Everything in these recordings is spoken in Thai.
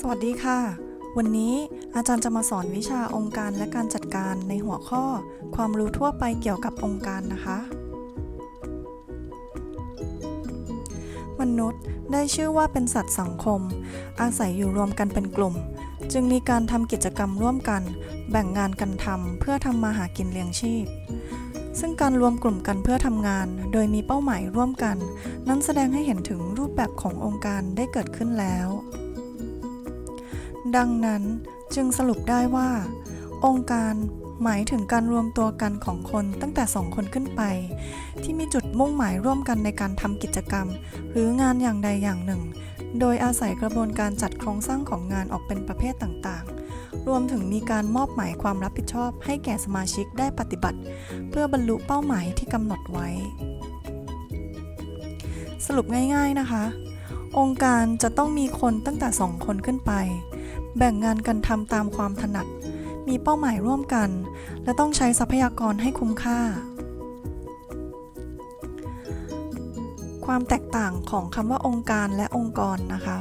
สวัสดีค่ะ วันนี้อาจารย์จะมาสอนวิชาองค์การและการจัดการในหัวข้อ ความรู้ทั่วไปเกี่ยวกับองค์การนะคะ มนุษย์ได้ชื่อว่าเป็นสัตว์สังคม อาศัยอยู่รวมกันเป็นกลุ่ม จึงมีการทำกิจกรรมร่วมกัน แบ่งงานกันทำเพื่อทำมาหากินเลี้ยงชีพซึ่งการรวมกลุ่มกันเพื่อทำงาน โดยมีเป้าหมายร่วมกัน นั้นแสดงให้เห็นถึงรูปแบบขององค์การได้เกิดขึ้นแล้ว ดังนั้นจึงสรุปได้ว่า องค์การหมายถึงการรวมตัวกันของคนตั้งแต่สองคนขึ้นไป ที่มีจุดมุ่งหมายร่วมกันในการทำกิจกรรม หรืองานอย่างใดอย่างหนึ่ง โดยอาศัยกระบวนการจัดโครงสร้างของงานออกเป็นประเภทต่างๆ รวมถึงมีการมอบหมายความรับผิดชอบ ให้แก่สมาชิกได้ปฏิบัติ เพื่อบรรลุเป้าหมายที่กำหนดไว้ สรุปง่าย ๆนะคะ องค์การจะต้องมีคนตั้งแต่สองคนขึ้นไป แบ่งงานกันทำตามความถนัด มีเป้าหมายร่วมกัน และต้องใช้ทรัพยากรให้คุ้มค่า ความแตกต่างของคำว่าองค์การและองค์กรนะคะ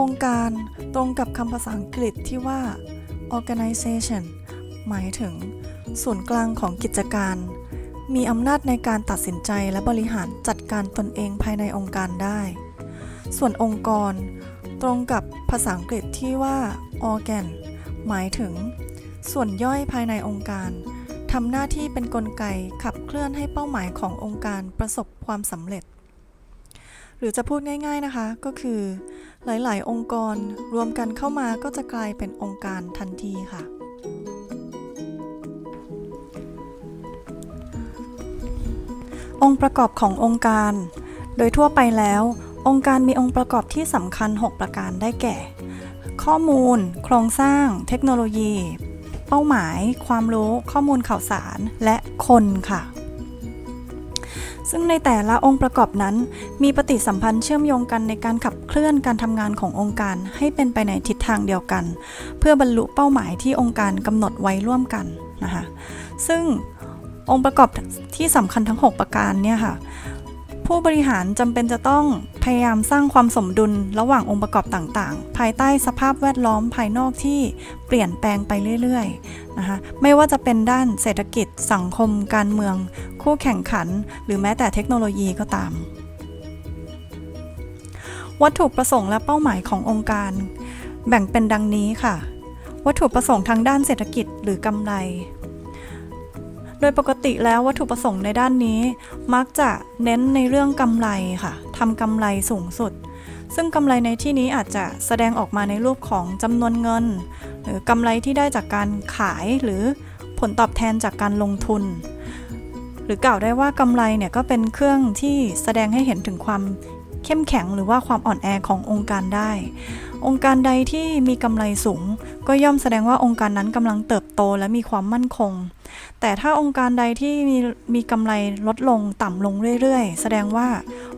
องค์การตรงกับคำภาษาอังกฤษที่ว่า organization หมายถึงศูนกลางของกิจการ มีอำนาจในการตัดสินใจและบริหารจัดการตนเองภายในองค์การได้ ส่วนองค์กร ตรงกับภาษาอังกฤษที่ว่า organ หมายถึง ส่วนย่อยภายในองค์การทำหน้าที่เป็นนกลไกขับเคลื่อนให้เป้าหมายขององค์การประสบความสำเร็จ หรือจะพูดง่าย ๆนะคะก็คือ หลายๆ องค์กรรวมกันเข้ามาก็จะกลายเป็นองค์การทันทีค่ะ องค์ประกอบขององค์การ โดยทั่วไปแล้ว องค์การมีองค์ประกอบที่สำคัญ 6 ประการได้แก่ ข้อมูล โครงสร้าง เทคโนโลยี เป้าหมาย ความรู้ ข้อมูลข่าวสาร และคนค่ะ ซึ่งในแต่ละองค์ประกอบนั้น มีปฏิสัมพันธ์เชื่อมโยงกันในการขับเคลื่อนการทำงานขององค์การให้เป็นไปในทิศทางเดียวกัน เพื่อบรรลุเป้าหมายที่องค์การกำหนดไว้ร่วมกันนะคะ ซึ่งองค์ประกอบที่สำคัญทั้ง 6 ประการเนี่ยค่ะ ผู้บริหารจำเป็นจะต้องพยายามสร้างความสมดุลระหว่างองค์ประกอบต่างๆ ภายใต้สภาพแวดล้อมภายนอกที่เปลี่ยนแปลงไปเรื่อยๆนะคะไม่ว่าจะเป็นด้านเศรษฐกิจสังคม การเมือง คู่แข่งขัน หรือแม้แต่เทคโนโลยีก็ตาม วัตถุประสงค์และเป้าหมายขององค์การ แบ่งเป็นดังนี้ค่ะ วัตถุประสงค์ทางด้านเศรษฐกิจหรือกำไร ดยปกติแล้ววัตถุประสงค์ในด้านนี้ มักจะเน้นในเรื่องกำไรค่ะทำกำไรสูงสุด ซึ่งกำไรในที่นี้อาจจะแสดงออกมาในรูปของจำนวนเงิน หรือกำไรที่ได้จากการขายหรือผลตอบแทนจากการลงทุน หรือกล่าวได้ว่ากำไรเนี่ยก็เป็นเครื่องที่แสดงให้เห็นถึงความ เข้มแข็งหรือว่าความอ่อนแอขององค์การได้ องค์การใดที่มีกำไรสูง ก็ย่อมแสดงว่าองค์การนั้นกำลังเติบโตและมีความมั่นคง แต่ถ้าองค์การใดที่มีมีกำไรลดลงต่ำลงเรื่อยๆ แสดงว่า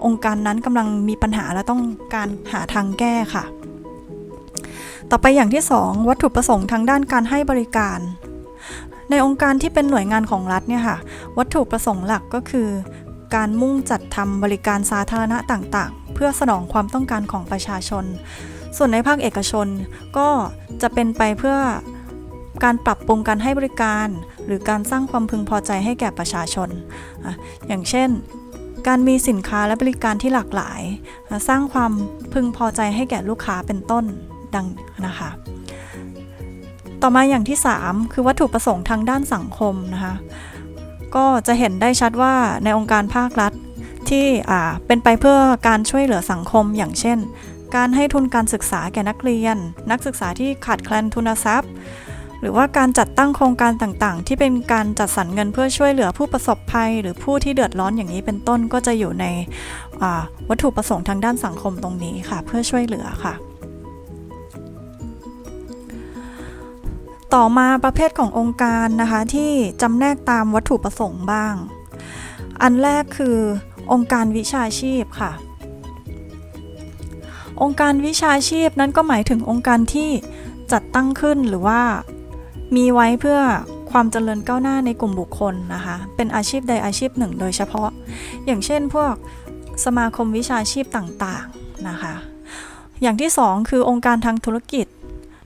องค์การนั้นกำลังมีปัญหาและต้องการหาทางแก้ค่ะ ต่อไปอย่างที่ 2 วัตถุประสงค์ทางด้านการให้บริการในองค์การที่เป็นหน่วยงานของรัฐเนี่ยค่ะ วัตถุประสงค์หลักก็คือ การมุ่งจัดทำบริการสาธารณะต่างๆ เพื่อสนองความต้องการของประชาชน ส่วนในภาคเอกชนก็จะเป็นไปเพื่อการปรับปรุงการให้บริการ หรือการสร้างความพึงพอใจให้แก่ประชาชน อย่างเช่น การมีสินค้าและบริการที่หลากหลาย สร้างความพึงพอใจให้แก่ลูกค้าเป็นต้นดังนะคะ ต่อมาอย่างที่ 3 คือวัตถุประสงค์ทางด้านสังคมนะคะ ก็จะเห็นได้ชัดว่าในองค์การภาครัฐที่อ่าเป็นไปเพื่อการช่วยเหลือสังคมอย่างเช่น การให้ทุนการศึกษาแก่นักเรียน นักศึกษาที่ขาดแคลนทุนทรัพย์ หรือว่าการจัดตั้งโครงการต่างๆ ที่เป็นการจัดสรรเงินเพื่อช่วยเหลือผู้ประสบภัย หรือผู้ที่เดือดร้อนอย่างนี้เป็นต้นก็จะอยู่ในวัตถุประสงค์ทางด้านสังคมตรงนี้ค่ะ เพื่อช่วยเหลือค่ะ ต่อมาประเภทขององค์การนะคะที่จำแนกตามวัตถุประสงค์บ้าง อันแรกคือองค์การวิชาชีพค่ะ องค์การวิชาชีพนั้นก็หมายถึงองค์การที่จัดตั้งขึ้นหรือว่ามีไว้เพื่อความเจริญก้าวหน้าในกลุ่มบุคคลนะคะ เป็นอาชีพใดอาชีพหนึ่งโดยเฉพาะ อย่างเช่นพวกสมาคมวิชาชีพต่างๆนะคะ อย่างที่สองคือองค์การทางธุรกิจ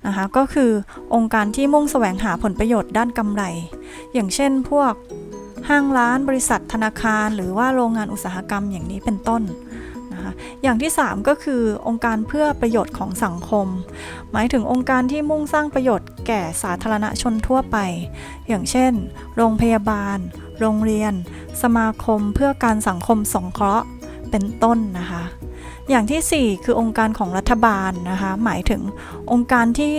นะคะก็คือองค์การที่มุ่งแสวงหาผลประโยชน์ด้านกำไร อย่างเช่นพวกห้างร้านบริษัทธนาคาร หรือว่าโรงงานอุตสาหกรรมอย่างนี้เป็นต้นนะคะอย่างที่ 3 ก็คือองค์การเพื่อประโยชน์ของสังคม หมายถึงองค์การที่มุ่งสร้างประโยชน์แก่สาธารณชนทั่วไป อย่างเช่น โรงพยาบาล โรงเรียน สมาคมเพื่อการสังคมสงเคราะห์เป็นต้นนะคะ อย่างทีสี่ 4 คือองค์การของรัฐบาลนะคะหมายถึงองค์การที่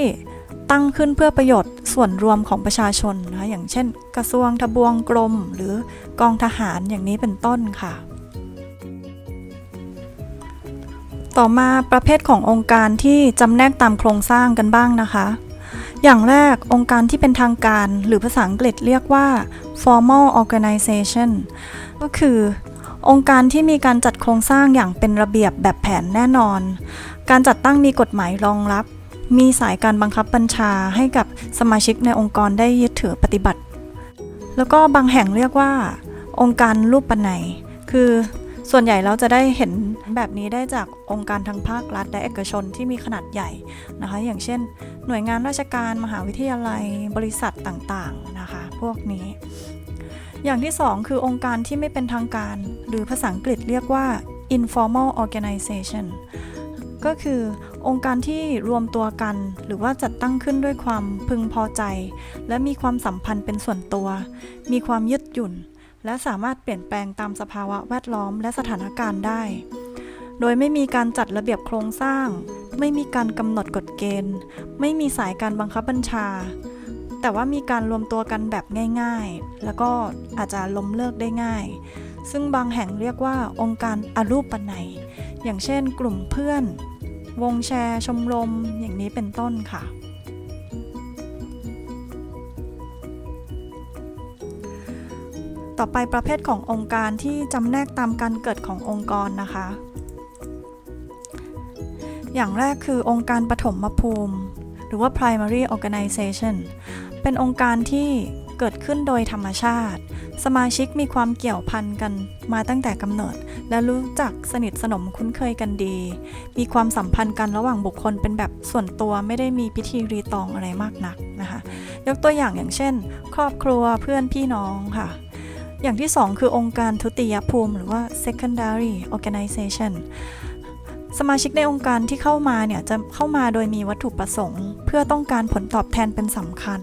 ตั้งขึ้นเพื่อประโยชน์ส่วนรวมของประชาชนนะคะอย่างเช่น กระทรวงทบวงกรม หรือกองทหารอย่างนี้เป็นต้นค่ะ ต่อมาประเภทขององค์การที่จำแนกตามโครงสร้างกันบ้างนะคะ อย่างแรกองค์การที่เป็นทางการหรือภาษาอังกฤษเรียกว่า formal organization ก็คือ องค์การที่มีการจัดโครงสร้างอย่างเป็นระเบียบแบบแผนแน่นอน การจัดตั้งมีกฎหมายรองรับ มีสายการบังคับบัญชาให้กับสมาชิกในองค์กรได้ยึดถือปฏิบัติ แล้วก็บางแห่งเรียกว่า องค์การรูปปันไหนคือส่วนใหญ่เราจะได้เห็นแบบนี้ได้จากองค์การทางภาครัฐและเอกชนที่มีขนาดใหญ่นะคะ อย่างเช่น หน่วยงานราชการมหาวิทยาลัยบริษัทต่างๆนะคะ พวกนี้ อย่างที่ 2 คือองค์การที่ไม่เป็นทางการ หรือภาษาอังกฤษเรียกว่า informal organization ก็คือองค์การที่รวมตัวกัน หรือว่าจัดตั้งขึ้นด้วยความพึงพอใจ และมีความสัมพันธ์เป็นส่วนตัว มีความยืดหยุ่น และสามารถเปลี่ยนแปลงตามสภาวะแวดล้อมและสถานการณ์ได้ โดยไม่มีการจัดระเบียบโครงสร้าง ไม่มีการกำหนดกฎเกณฑ์ ไม่มีสายการบังคับบัญชา แต่ว่ามีการรวมตัวกันแบบง่ายๆ แล้วก็อาจจะล้มเลิกได้ง่าย ซึ่งบางแห่งเรียกว่าองค์การอรูปปันไนอย่างเช่นกลุ่มเพื่อน วงแชร์ชมรม อย่างนี้เป็นต้นค่ะต่อไปประเภทขององค์การที่จำแนกตามการเกิดขององค์กรนะคะ อย่างแรกคือองค์การปฐมภูมิ หรือว่า primary organization เป็นองค์การที่เกิดขึ้นโดยธรรมชาติ สมาชิกมีความเกี่ยวพันกันมาตั้งแต่กำเนิด และรู้จักสนิทสนมคุ้นเคยกันดี มีความสัมพันธ์กันระหว่างบุคคลเป็นแบบส่วนตัวไม่ได้มีพิธีรีตองอะไรมากนักนะคะ ยกตัวอย่างอย่างเช่น ครอบครัวเพื่อนพี่น้องค่ะอย่างที่ 2 คือองค์การทุติยภูมิ หรือว่า secondary organization สมาชิกในองค์การที่เข้ามาเนี่ย จะเข้ามาโดยมีวัตถุประสงค์ เพื่อต้องการผลตอบแทนเป็นสำคัญ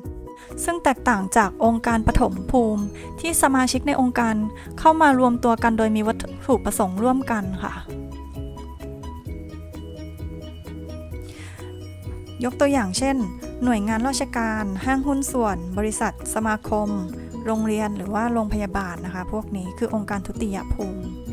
ซึ่งแตกต่างจากองค์การปฐมภูมิ ที่สมาชิกในองค์การเข้ามารวมตัวกันโดยมีวัตถุประสงค์ร่วมกันค่ะ ยกตัวอย่างเช่น หน่วยงานราชการ ห้างหุ้นส่วน บริษัท สมาคม โรงเรียนหรือว่าโรงพยาบาลนะคะ พวกนี้คือองค์การทุติยภูมิ